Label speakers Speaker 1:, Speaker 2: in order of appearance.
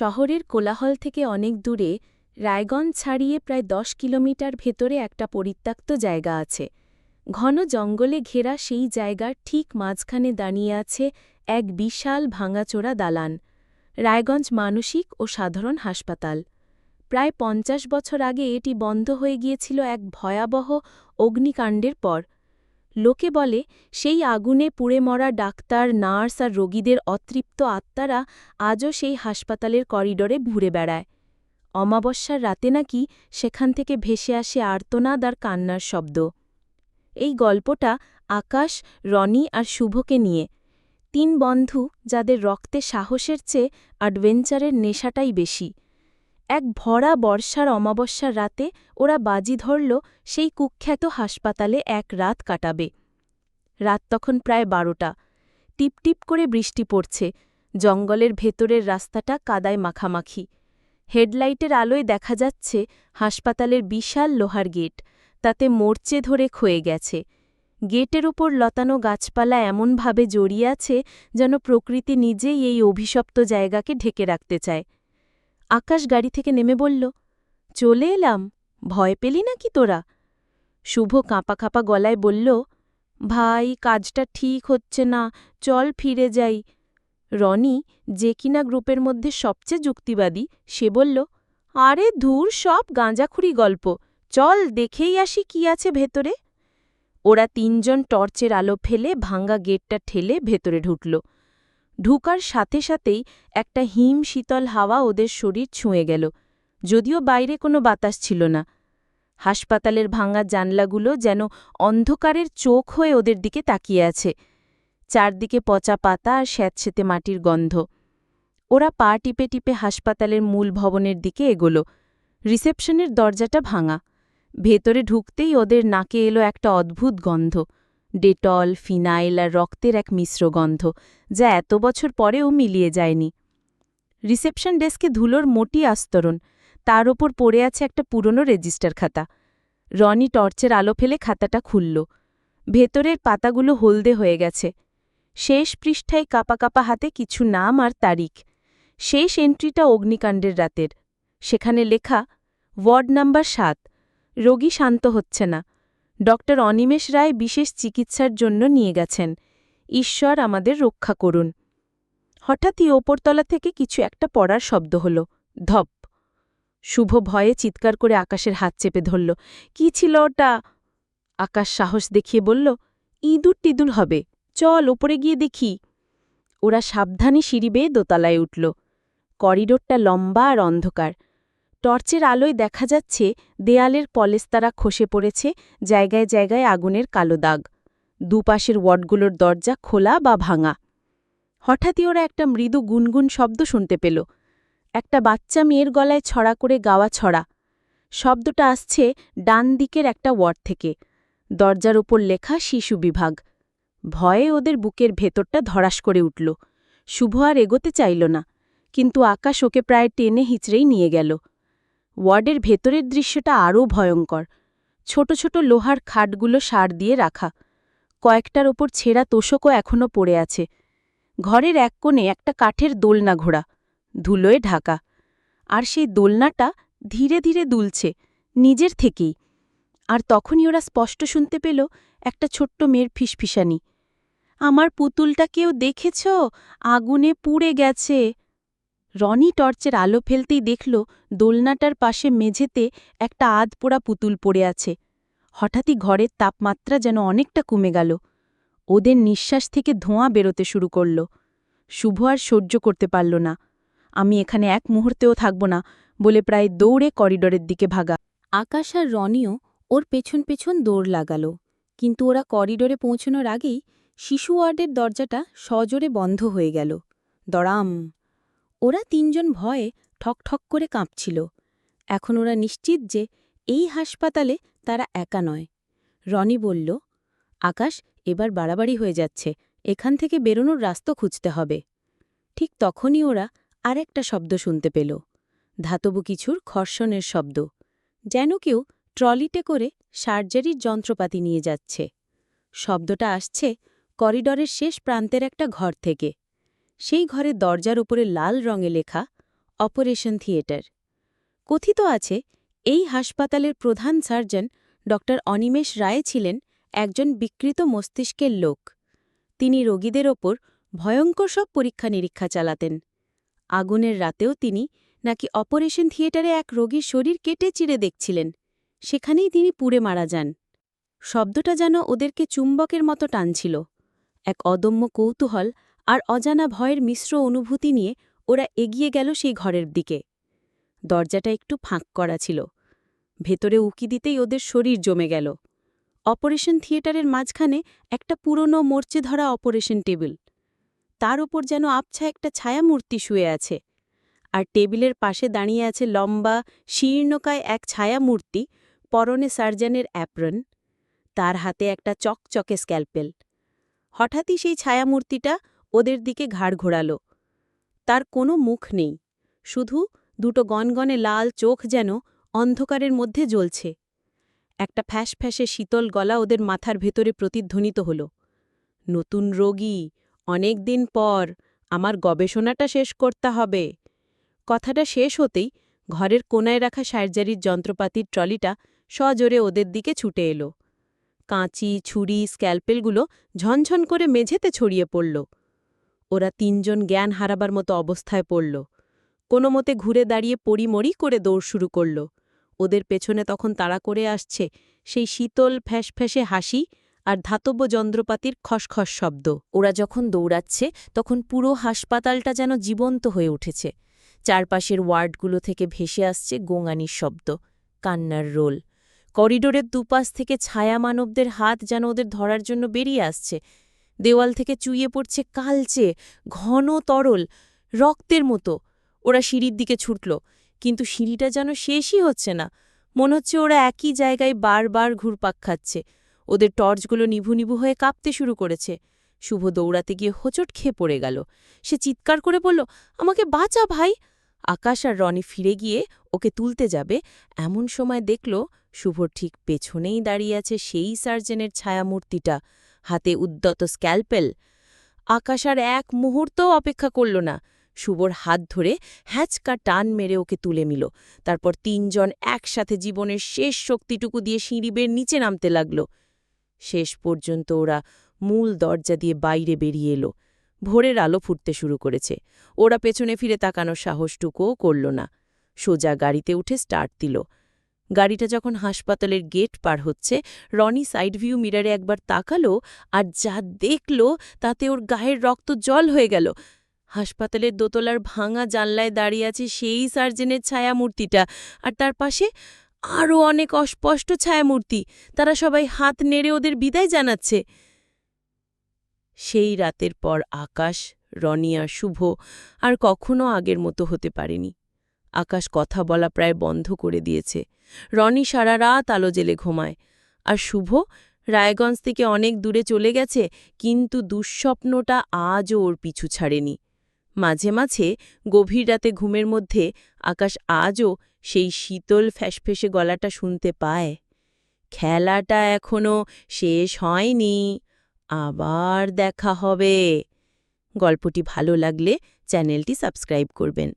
Speaker 1: শহরের কোলাহল থেকে অনেক দূরে, রায়গঞ্জ ছাড়িয়ে প্রায় দশ কিলোমিটার ভেতরে একটা পরিত্যক্ত জায়গা আছে। ঘন জঙ্গলে ঘেরা সেই জায়গার ঠিক মাঝখানে দাঁড়িয়ে আছে এক বিশাল ভাঙাচোরা দালান, রায়গঞ্জ মানসিক ও সাধারণ হাসপাতাল। প্রায় পঞ্চাশ বছর আগে এটি বন্ধ হয়ে গিয়েছিল এক ভয়াবহ অগ্নিকাণ্ডের পর। লোকে বলে, সেই আগুনে পুড়ে মরা ডাক্তার, নার্স আর রোগীদের অতৃপ্ত আত্মারা আজও সেই হাসপাতালের করিডরে ঘুরে বেড়ায়। অমাবস্যার রাতে নাকি সেখান থেকে ভেসে আসে আর্তনাদ আর কান্নার শব্দ। এই গল্পটা আকাশ, রনি আর শুভকে নিয়ে। তিন বন্ধু যাদের রক্তে সাহসের চেয়ে অ্যাডভেঞ্চারের নেশাটাই বেশি। এক ভরা বর্ষার অমাবস্যার রাতে ওরা বাজি ধরল সেই কুখ্যাত হাসপাতালে এক রাত কাটাবে। রাত তখন প্রায় বারোটা। টিপটিপ করে বৃষ্টি পড়ছে। জঙ্গলের ভেতরের রাস্তাটা কাদায় মাখামাখি। হেডলাইটের আলোয় দেখা যাচ্ছে হাসপাতালের বিশাল লোহার গেট। তাতে মোর্চে ধরে ক্ষয়ে গেছে। গেটের ওপর লতানো গাছপালা এমনভাবে জড়িয়ে আছে যেন প্রকৃতি নিজেই এই অভিশপ্ত জায়গাকে ঢেকে রাখতে চায়। আকাশ গাড়ি থেকে নেমে বলল, চলে এলাম, ভয় পেলি নাকি তোরা? শুভ কাঁপা কাঁপা গলায় বলল, ভাই, কাজটা ঠিক হচ্ছে না, চল ফিরে যাই। রনি, যে কিনা গ্রুপের মধ্যে সবচেয়ে যুক্তিবাদী, সে বলল, আরে ধূর সব গাঁজাখুরি গল্প, চল দেখেই আসি কি আছে ভেতরে। ওরা তিনজন টর্চের আলো ফেলে ভাঙ্গা গেটটা ঠেলে ভেতরে ঢুকল। ঢুকার সাথে সাথেই একটা হিম শীতল হাওয়া ওদের শরীর ছুঁয়ে গেল, যদিও বাইরে কোনো বাতাস ছিল না। হাসপাতালের ভাঙা জানলাগুলো যেন অন্ধকারের চোখ হয়ে ওদের দিকে তাকিয়ে আছে। চারদিকে পচা পাতা আর স্যাঁতসেতে মাটির গন্ধ। ওরা পা টিপে টিপে হাসপাতালের মূল ভবনের দিকে এগোল। রিসেপশনের দরজাটা ভাঙা। ভেতরে ঢুকতেই ওদের নাকে এলো একটা অদ্ভুত গন্ধ। ডেটল, ফিনাইল আর রক্তের এক মিশ্র গন্ধ, যা এত বছর পরেও মিলিয়ে যায়নি। রিসেপশন ডেস্কে ধুলোর মোটি আস্তরণ, তার ওপর পড়ে আছে একটা পুরনো রেজিস্টার খাতা। রনি টর্চের আলো ফেলে খাতাটা খুলল। ভেতরের পাতাগুলো হলদে হয়ে গেছে। শেষ পৃষ্ঠায় কাপা কাপা হাতে কিছু নাম আর তারিখ। শেষ এন্ট্রিটা অগ্নিকাণ্ডের রাতের। সেখানে লেখা, ওয়ার্ড নাম্বার সাত, রোগী শান্ত হচ্ছে না। ডক্টর অনিমেষ রায় বিশেষ চিকিৎসার জন্য নিয়ে গেছেন। ঈশ্বর আমাদের রক্ষা করুন। হঠাৎই ওপরতলা থেকে কিছু একটা পড়ার শব্দ হল। ধপ। শুভ ভয়ে চিৎকার করে আকাশের হাত চেপে ধরল। কি ছিল ওটা? আকাশ সাহস দেখিয়ে বলল, ইঁদুর টিদুর হবে। চল ওপরে গিয়ে দেখি। ওরা সাবধানে সিঁড়ি বেয়ে দোতলায় উঠল। করিডোরটা লম্বা আর অন্ধকার। টর্চের আলোয় দেখা যাচ্ছে, দেয়ালের পলেস্তারা খসে পড়েছে, জায়গায় জায়গায় আগুনের কালো দাগ। দুপাশের ওয়ার্ডগুলোর দরজা খোলা বা ভাঙা। হঠাৎই ওরা একটা মৃদু গুনগুন শব্দ শুনতে পেল। একটা বাচ্চা মেয়ের গলায় ছড়া করে গাওয়া ছড়া। শব্দটা আসছে ডান দিকের একটা ওয়ার্ড থেকে। দরজার ওপর লেখা শিশু বিভাগ। ভয়ে ওদের বুকের ভেতরটা ধরাস করে উঠল। শুভ আর এগোতে চাইল না, কিন্তু আকাশ ওকে প্রায় টেনে হিচড়েই নিয়ে গেল। ওয়ার্ডের ভেতরের দৃশ্যটা আরও ভয়ঙ্কর। ছোট ছোট লোহার খাটগুলো সার দিয়ে রাখা। কয়েকটার ওপর ছেঁড়া তোষকও এখনও পড়ে আছে। ঘরের এক কোণে একটা কাঠের দোলনা ঘোড়া, ধুলোয় ঢাকা। আর সেই দোলনাটা ধীরে ধীরে দুলছে, নিজের থেকেই। আর তখনই ওরা স্পষ্ট শুনতে পেল একটা ছোট্ট মেয়ের ফিসফিসানি। আমার পুতুলটা কেউ দেখেছ? আগুনে পুড়ে গেছে। রনি টর্চের আলো ফেলতেই দেখল দোলনাটার পাশে মেঝেতে একটা আধ পোড়া পুতুল পড়ে আছে। হঠাৎই ঘরের তাপমাত্রা যেন অনেকটা কমে গেল। ওদের নিঃশ্বাস থেকে ধোঁয়া বেরোতে শুরু করল। শুভ আর সহ্য করতে পারল না। আমি এখানে এক মুহূর্তেও থাকব না বলে প্রায় দৌড়ে করিডরের দিকে ভাগা। আকাশ আর রনিও ওর পেছন পেছন দৌড় লাগাল। কিন্তু ওরা করিডোরে পৌঁছনোর আগেই শিশু ওয়ার্ডের দরজাটা সজোরে বন্ধ হয়ে গেল। দড়াম। ওরা তিনজন ভয়ে ঠকঠক করে কাঁপছিল। এখন ওরা নিশ্চিত যে এই হাসপাতালে তারা একা নয়। রনি বলল, আকাশ, এবার বাড়াবাড়ি হয়ে যাচ্ছে। এখান থেকে বেরোনোর রাস্তা খুঁজতে হবে। ঠিক তখনই ওরা আরেকটা শব্দ শুনতে পেল। ধাতব কিছুর খর্ষণের শব্দ। যেন কেউ ট্রলিতে করে সার্জারির যন্ত্রপাতি নিয়ে যাচ্ছে। শব্দটা আসছে করিডরের শেষ প্রান্তের একটা ঘর থেকে। সেই ঘরের দরজার উপরে লাল রঙে লেখা, অপারেশন থিয়েটার কথিত আছে, এই হাসপাতালের প্রধান সার্জন ড অনিমেষ রায় ছিলেন একজন বিকৃত মস্তিষ্কের লোক। তিনি রোগীদের ওপর ভয়ঙ্কর সব পরীক্ষা নিরীক্ষা চালাতেন। আগুনের রাতেও তিনি নাকি অপারেশন থিয়েটারে এক রোগীর শরীর কেটে চিড়ে দেখছিলেন। সেখানেই তিনি পুড়ে মারা যান। শব্দটা যেন ওদেরকে চুম্বকের মতো টানছিল। এক অদম্য কৌতূহল আর অজানা ভয়ের মিশ্র অনুভূতি নিয়ে ওরা এগিয়ে গেল সেই ঘরের দিকে। দরজাটা একটু ফাঁক করা ছিল। ভেতরে উকি দিতেই ওদের শরীর জমে গেল। অপারেশন থিয়েটারের মাঝখানে একটা পুরনো মরচে ধরা অপারেশন টেবিল। তার ওপর যেন আবছা একটা ছায়ামূর্তি শুয়ে আছে। আর টেবিলের পাশে দাঁড়িয়ে আছে লম্বা, শীর্ণকায় এক ছায়ামূর্তি, পরনে সার্জনের অ্যাপ্রন। তার হাতে একটা চকচকে স্ক্যালপেল। হঠাৎই সেই ছায়ামূর্তিটা ওদের দিকে ঘাড় ঘোরাল। তার কোনো মুখ নেই, শুধু দুটো গনগনে লাল চোখ যেন অন্ধকারের মধ্যে জ্বলছে। একটা ফ্যাঁস ফ্যাঁসে শীতল গলা ওদের মাথার ভেতরে প্রতিধ্বনিত হল। নতুন রোগী, অনেক দিন পর, আমার গবেষণাটা শেষ করতে হবে। কথাটা শেষ হতেই ঘরের কোনায় রাখা সার্জারির যন্ত্রপাতির ট্রলিটা সজোরে ওদের দিকে ছুটে এলো। কাঁচি, ছুরি, স্ক্যালপেলগুলো ঝনঝন করে মেঝেতে ছড়িয়ে পড়ল। ওরা তিনজন জ্ঞান হারাবার মতো অবস্থায় পড়ল। কোনো মতে ঘুরে দাঁড়িয়ে পড়িমড়ি করে দৌড় শুরু করল। ওদের পেছনে তখন তাড়া করে আসছে সেই শীতল ফ্যাঁসফ্যাঁসে হাসি আর ধাতব্য যন্ত্রপাতির খসখস শব্দ। ওরা যখন দৌড়াচ্ছে, তখন পুরো হাসপাতালটা যেন জীবন্ত হয়ে উঠেছে। চারপাশের ওয়ার্ডগুলো থেকে ভেসে আসছে গোঙানির শব্দ, কান্নার রোল। করিডোরের দুপাশ থেকে ছায়া মানবদের হাত যেন ওদের ধরার জন্য বেরিয়ে আসছে। দেওয়াল থেকে চুইয়ে পড়ছে কালচে, ঘন তরল, রক্তের মতো। ওরা সিঁড়ির দিকে ছুটল, কিন্তু সিঁড়িটা যেন শেষই হচ্ছে না। মনে হচ্ছে ওরা একই জায়গায় বারবার ঘুরপাক খাচ্ছে। ওদের টর্চগুলো নিভু নিভু হয়ে কাঁপতে শুরু করেছে। শুভ দৌড়াতে গিয়ে হোঁচট খেয়ে পড়ে গেল। সে চিৎকার করে বলল, আমাকে বাঁচা ভাই! আকাশ আর রনি ফিরে গিয়ে ওকে তুলতে যাবে। এমন সময় দেখল, শুভর ঠিক পেছনেই দাঁড়িয়ে আছে সেই সার্জেনের ছায়ামূর্তিটা। হাতে উদ্যত স্ক্যালপেল। আকাশ আর এক মুহূর্তও অপেক্ষা করল না। শুভর হাত ধরে হ্যাচকা টান মেরে ওকে তুলে মিল তারপর তিনজন একসাথে জীবনের শেষ শক্তিটুকু দিয়ে সিঁড়ি বের নিচে নামতে লাগল। শেষ পর্যন্ত ওরা মূল দরজা দিয়ে বাইরে বেরিয়ে এলো। ভোরের আলো ফুটতে শুরু করেছে। ওরা পেছনে ফিরে তাকানোর সাহসটুকুও করল না। সোজা গাড়িতে উঠে স্টার্ট দিল। গাড়িটা যখন হাসপাতালের গেট পার হচ্ছে, রনি সাইড ভিউ মিরারে একবার তাকালো আর যা দেখল তাতে ওর গায়ের রক্ত জল হয়ে গেল। হাসপাতালের দোতলার ভাঙা জানলায় দাঁড়িয়ে আছে সেই সার্জেনের ছায়ামূর্তিটা আর তার পাশে আরও অনেক অস্পষ্ট ছায়ামূর্তি। তারা সবাই হাত নেড়ে ওদের বিদায় জানাচ্ছে। সেই রাতের পর আকাশ রনিয়া শুভ আর কখনো আগের মতো হতে পারেনি। আকাশ কথা বলা প্রায় বন্ধ করে দিয়েছে। রনি সারা রাত আলো জেলে ঘুমায়। আর শুভ? রায়গঞ্জ থেকে অনেক দূরে চলে গেছে, কিন্তু দুঃস্বপ্নটা আজও ওর পিছু ছাড়েনি। মাঝে মাঝে গভীর রাতে ঘুমের মধ্যে আকাশ আজও সেই শীতল ফ্যাসফেসে গলাটা শুনতে পায়। খেলাটা এখনও শেষ হয়নি, আবার দেখা হবে। গল্পটি ভালো লাগলে চ্যানেলটি সাবস্ক্রাইব করবেন।